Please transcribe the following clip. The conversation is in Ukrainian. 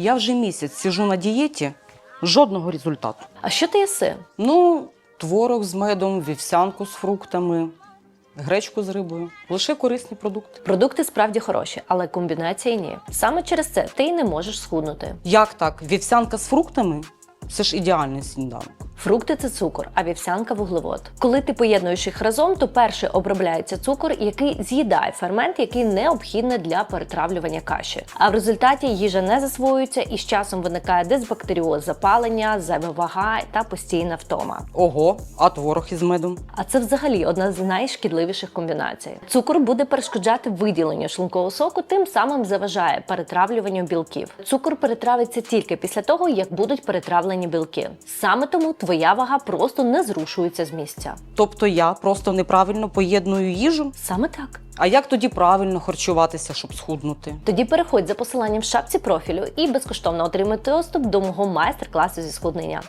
Я вже місяць сижу на дієті, жодного результату. А що ти їси? Ну, творог з медом, вівсянку з фруктами, гречку з рибою. Лише корисні продукти. Продукти справді хороші, але комбінації ні. Саме через це ти й не можеш схуднути. Як так? Вівсянка з фруктами? Це ж ідеальний сніданок. Фрукти це цукор, а вівсянка вуглевод. Коли ти поєднуєш їх разом, то перше обробляється цукор, який з'їдає фермент, який необхідний для перетравлювання каші. А в результаті їжа не засвоюється і з часом виникає дисбактеріоз, запалення, зайва вага та постійна втома. Ого, а творог із медом? А це взагалі одна з найшкідливіших комбінацій. Цукор буде перешкоджати виділенню шлункового соку, тим самим заважає перетравлюванню білків. Цукор перетравиться тільки після того, як будуть перетравлені білки. Саме тому твоя вага просто не зрушується з місця. Тобто я просто неправильно поєдную їжу? Саме так. А як тоді правильно харчуватися, щоб схуднути? Тоді переходь за посиланням в шапці профілю і безкоштовно отримай доступ до мого майстер-класу зі схуднення.